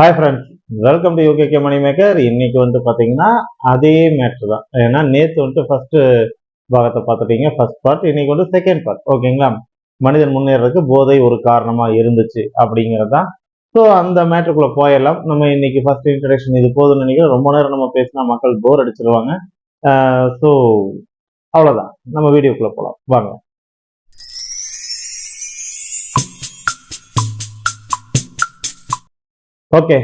Hi friends welcome to UK money maker இன்னைக்கு வந்து பார்த்தீங்கன்னா அதே மேட்ரு தான். ஏன்னா நேற்று வந்துட்டு ஃபஸ்ட்டு பாகத்தை பார்த்துட்டீங்க. ஃபர்ஸ்ட் பார்ட் இன்னைக்கு வந்து செகண்ட் பார்ட் ஓகேங்களா மனிதன் முன்னேறதுக்கு போதை ஒரு காரணமாக இருந்துச்சு அப்படிங்கிறது தான் ஸோ அந்த மேட்ருக்குள்ளே போயிடலாம். நம்ம இன்னைக்கு ஃபர்ஸ்ட் இன்ட்ரடக்ஷன் இது போதும்னு நினைக்கிறேன். ரொம்ப நேரம் நம்ம பேசினா மக்கள் போர் அடிச்சிருவாங்க. ஸோ அவ்வளோதான் நம்ம வீடியோக்குள்ளே போகலாம் வாங்க. ஓகே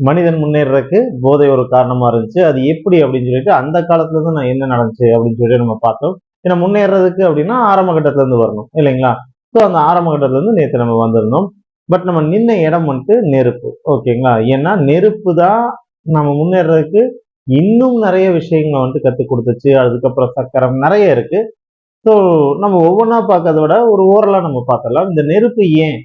மனிதன் முன்னேறதுக்கு போதை ஒரு காரணமா இருந்துச்சு. அது எப்படி அப்படின்னு சொல்லிட்டு அந்த காலத்துல இருந்து நான் என்ன நடந்துச்சு அப்படின்னு சொல்லிட்டு நம்ம பார்த்தோம். ஏன்னா முன்னேறதுக்கு அப்படின்னா ஆரம்ப கட்டத்துல இருந்து வரணும் இல்லைங்களா? ஸோ அந்த ஆரம்ப கட்டத்துல இருந்து நேற்று நம்ம வந்திருந்தோம். பட் நம்ம நின்ன இடம் வந்துட்டு நெருப்பு ஓகேங்களா? ஏன்னா நெருப்பு தான் நம்ம முன்னேறதுக்கு இன்னும் நிறைய விஷயங்களை வந்துட்டு கற்றுக் கொடுத்துச்சு. அதுக்கப்புறம் சக்கரம் நிறைய இருக்கு. ஸோ நம்ம ஒவ்வொன்றா பார்க்கறத விட ஒரு ஓரலாக நம்ம பார்த்தலாம் இந்த நெருப்பு ஏன்?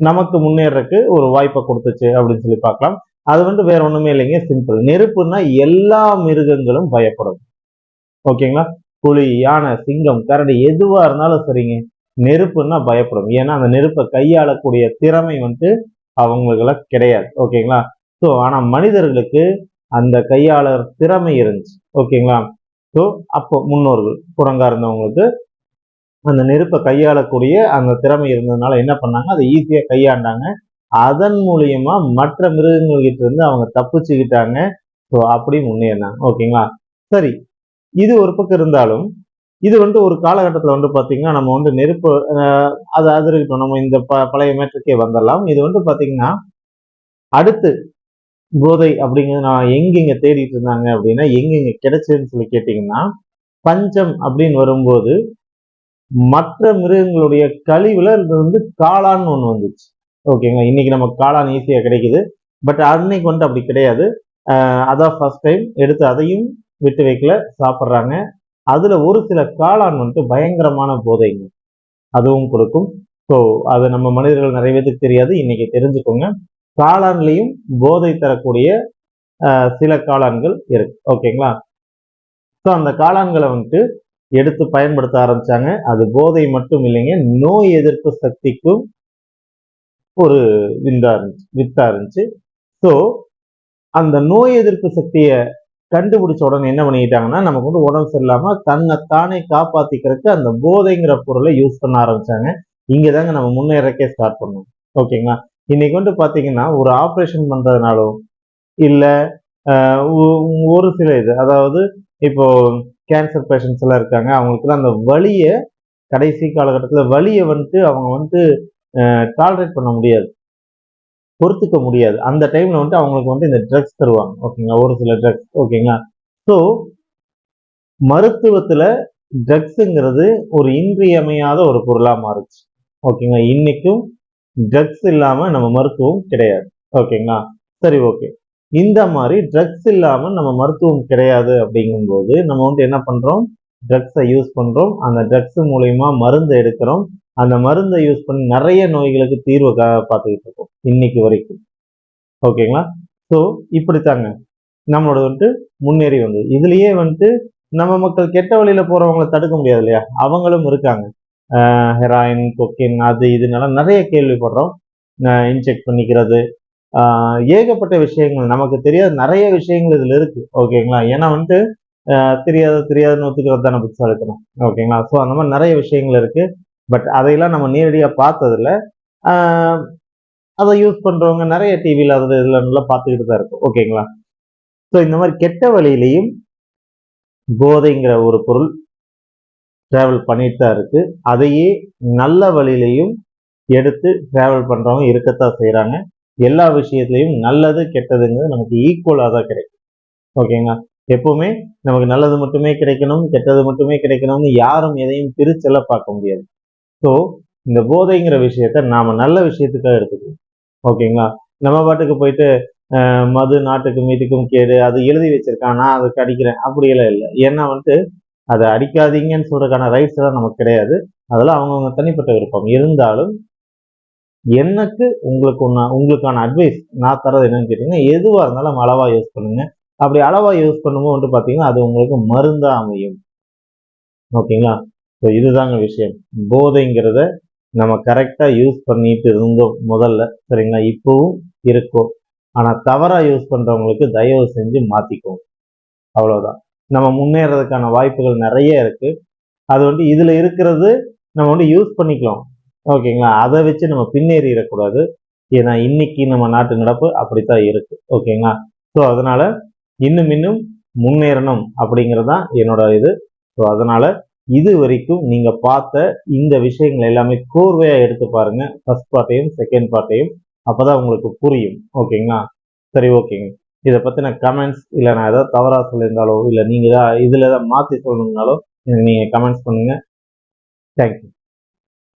நமக்கு முன்னேறதுக்கு ஒரு வாய்ப்பை கொடுத்துச்சு அப்படின்னு சொல்லி பார்க்கலாம். அது வந்து வேற ஒண்ணுமே இல்லைங்க சிம்பிள் நெருப்புன்னா எல்லா மிருகங்களும் பயப்படும். ஓகேங்களா? புலி யானை சிங்கம் கரடி எதுவா இருந்தாலும் சரிங்க. நெருப்புன்னா பயப்படும். ஏன்னா அந்த நெருப்பை கையாளக்கூடிய திறமை வந்துட்டு அவங்களுக்கெல்லாம் கிடையாது. ஓகேங்களா? ஸோ ஆனா மனிதர்களுக்கு அந்த கையாளர் திறமை இருந்துச்சு. ஓகேங்களா? ஸோ அப்போ முன்னோர்கள் குரங்கா இருந்தவங்களுக்கு அந்த நெருப்பை கையாளக்கூடிய அந்த திறமை இருந்ததுனால என்ன பண்ணாங்க? அதை ஈஸியாக கையாண்டாங்க. அதன் மூலியமா மற்ற மிருகங்கள்கிட்ட இருந்து அவங்க தப்பிச்சுக்கிட்டாங்க. ஸோ அப்படி முன்னேறினாங்க. ஓகேங்களா? சரி. இது ஒரு பக்கம் இருந்தாலும் இது வந்து ஒரு காலகட்டத்தில் வந்து பார்த்தீங்கன்னா நம்ம வந்து நெருப்பு அது அது இருக்கட்டும் நம்ம இந்த ப பழைய மேட்ருக்கே வந்துடலாம். இது வந்து பார்த்தீங்கன்னா அடுத்து போதை அப்படிங்கிறது நான் எங்கெங்க தேடிட்டு இருந்தாங்க அப்படின்னா எங்கெங்க கிடைச்சதுன்னு சொல்லி கேட்டிங்கன்னா பஞ்சம் அப்படின்னு வரும்போது மற்ற மிருகங்களுடைய கழிவுல இது வந்து காளான் ஒன்று வந்துச்சு. ஓகேங்களா இன்னைக்கு நமக்கு காளான் ஈஸியாக கிடைக்குது. பட் அன்னைக்கு வந்து அப்படி கிடையாது. அதான் ஃபர்ஸ்ட் டைம் எடுத்து அதையும் விட்டு வைக்கல சாப்பிட்றாங்க. அதுல ஒரு சில காளான் வந்துட்டு பயங்கரமான போதைங்க. அதுவும் கொடுக்கும். ஸோ அது நம்ம மனிதர்கள் நிறைய பேருக்கு தெரியாது. இன்னைக்கு தெரிஞ்சுக்கோங்க. காளான்லையும் போதை தரக்கூடிய சில காளான்கள் இருக்கு. ஓகேங்களா ஸோ அந்த காளான்களை வந்துட்டு எடுத்து பயன்படுத்த ஆரம்பிச்சாங்க. அது போதை மட்டும் இல்லைங்க நோய் எதிர்ப்பு சக்திக்கும் ஒரு விந்தா இருந்துச்சு வித்தா இருந்துச்சு. ஸோ அந்த நோய் எதிர்ப்பு சக்தியை கண்டுபிடிச்ச உடனே என்ன பண்ணிக்கிட்டாங்கன்னா நமக்கு வந்து உடம்பு சரியில்லாம தன்னை தானே காப்பாத்திக்கிறதுக்கு அந்த போதைங்கிற பொருளை யூஸ் பண்ண ஆரம்பிச்சாங்க. இங்கே தாங்க நம்ம முன்னேறக்கே ஸ்டார்ட் பண்ணோம். ஓகேங்களா இன்னைக்கு வந்து பார்த்தீங்கன்னா ஒரு ஆப்ரேஷன் பண்ணுறதுனாலும் இல்லை ஒரு சில இது அதாவது இப்போ கேன்சர் பேஷண்ட்ஸ் எல்லாம் இருக்காங்க. அவங்களுக்குலாம் அந்த வலியை கடைசி காலகட்டத்தில் வலியை வந்துட்டு அவங்க வந்துட்டு டாலரேட் பண்ண முடியாது. பொறுத்துக்க முடியாது. அந்த டைம்ல வந்துட்டு அவங்களுக்கு வந்து இந்த ட்ரக்ஸ் தருவாங்க. ஓகேங்களா ஒரு சில ட்ரக்ஸ் ஓகேங்களா ஸோ மருத்துவத்தில் ட்ரக்ஸுங்கிறது ஒரு இன்றியமையாத ஒரு பொருளாக மாறுச்சு. ஓகேங்களா இன்னைக்கும் ட்ரக்ஸ் இல்லாமல் நம்ம மருத்துவம் கிடையாது. ஓகேங்களா சரி ஓகே இந்த மாதிரி ட்ரக்ஸ் இல்லாமல் நம்ம மருத்துவம் கிடையாது அப்படிங்கும்போது நம்ம வந்து என்ன பண்ணுறோம் ட்ரக்ஸை யூஸ் பண்ணுறோம் அந்த ட்ரக்ஸ் மூலயமா மருந்து எடுக்கிறோம். அந்த மருந்தை யூஸ் பண்ணி நிறைய நோய்களுக்கு தீர்வு கா- பார்த்துக்கிட்டு இருக்கோம் இன்னைக்கு வரைக்கும். ஓகேங்களா? ஸோ இப்படித்தாங்க. நம்மளோட வந்துட்டு முன்னேறி வந்தது இதுலயே வந்துட்டு நம்ம மக்கள் கெட்ட வழியில போகிறவங்கள தடுக்க முடியாது இல்லையா? அவங்களும் இருக்காங்க. ஹெராயின் கொக்கின் அது இதுனால நிறைய கேள்விப்படுறோம். இன்ஜெக்ட் பண்ணிக்கிறது ஏகப்பட்ட விஷயங்கள். நமக்கு தெரியாத நிறைய விஷயங்கள் இதுல இருக்கு. ஓகேங்களா? ஏன்னா வந்துட்டு தெரியாத தெரியாதுன்னு ஒத்துக்கிறது தானே புத்திசாலித்தனம். ஓகேங்களா? ஸோ அந்த மாதிரி நிறைய விஷயங்கள் இருக்கு. பட் அதையெல்லாம் நம்ம நேரடியாக பார்த்ததில்ல. அதை யூஸ் பண்றவங்க நிறைய டிவியில் அதில் இதில் நல்லா பார்த்துக்கிட்டு தான் இருக்கும். ஓகேங்களா? ஸோ இந்த மாதிரி கெட்ட வழியிலையும் போதைங்கிற ஒரு பொருள் ட்ராவல் பண்ணிட்டு தான் இருக்கு. அதையே நல்ல வழியிலையும் எடுத்து ட்ராவல் பண்ணுறவங்க இருக்கத்தான் செய்கிறாங்க எல்லா விஷயத்துலையும் நல்லது கெட்டதுங்கிறது நமக்கு ஈக்குவலாக தான் கிடைக்கும். ஓகேங்களா எப்பவுமே நமக்கு நல்லது மட்டுமே கிடைக்கணும் கெட்டது மட்டுமே கிடைக்கணும்னு யாரும் எதையும் பிரிச்செல்ல பார்க்க முடியாது. ஸோ இந்த போதைங்கிற விஷயத்த நாம நல்ல விஷயத்துக்காக எடுத்துக்கணும். ஓகேங்களா நம்ம பாட்டுக்கு போயிட்டு மது நாட்டுக்கு மீட்டுக்கும் கேடு அது எழுதி வச்சிருக்கான் நான் அதுக்கு அடிக்கிறேன் அப்படியெல்லாம் இல்லை. ஏன்னா வந்துட்டு அதை அடிக்காதீங்கன்னு சொல்றதுக்கான ரைட்ஸ் எல்லாம் நமக்கு கிடையாது. அதெல்லாம் அவங்கவுங்க தனிப்பட்ட விருப்பம். இருந்தாலும் எனக்கு உங்களுக்கு ஒண்ணா உங்களுக்கான அட்வைஸ் நான் தரது என்னன்னு கேட்டீங்கன்னா எதுவாக இருந்தாலும் அளவாக யூஸ் பண்ணுங்க. அப்படி அளவாக யூஸ் பண்ணும்போது வந்து பார்த்தீங்கன்னா அது உங்களுக்கு மருந்தாக அமையும். ஓகேங்களா? ஸோ இதுதாங்க விஷயம். போதைங்கிறத நம்ம கரெக்டாக யூஸ் பண்ணிட்டு இருந்தோம் முதல்ல. சரிங்களா? இப்போவும் இருக்கும். ஆனால் தவறாக யூஸ் பண்ணுறவங்களுக்கு தயவு செஞ்சு மாத்திக்கோங்க. அவ்வளோதான் நம்ம முன்னேறதுக்கான வாய்ப்புகள் நிறைய இருக்குது அது வந்து இதில் இருக்கிறது நம்ம வந்து யூஸ் பண்ணிக்கலாம். ஓகேங்களா? அதை வச்சு நம்ம பின்னேறிடக்கூடாது. ஏன்னா இன்னைக்கு நம்ம நாட்டு நடப்பு அப்படித்தான் இருக்கு. ஓகேங்களா? ஸோ அதனால இன்னும் இன்னும் முன்னேறணும் அப்படிங்கிறது தான் என்னோட இது. ஸோ அதனால இது வரைக்கும் நீங்க பார்த்த இந்த விஷயங்கள் எல்லாமே கோர்வையா எடுத்து பாருங்க. ஃபர்ஸ்ட் பார்ட்டையும் செகண்ட் பார்ட்டையும் அப்பதான் உங்களுக்கு புரியும். ஓகேங்களா? சரி ஓகேங்க. இதை பத்தின கமெண்ட்ஸ் இல்லை நான் ஏதாவது தவறா சொல்லியிருந்தாலோ இல்லை நீங்க ஏதாவது இதுல ஏதாவது மாத்தி சொல்லணும்னாலோ எனக்கு நீங்க கமெண்ட்ஸ் பண்ணுங்க. தேங்க்யூ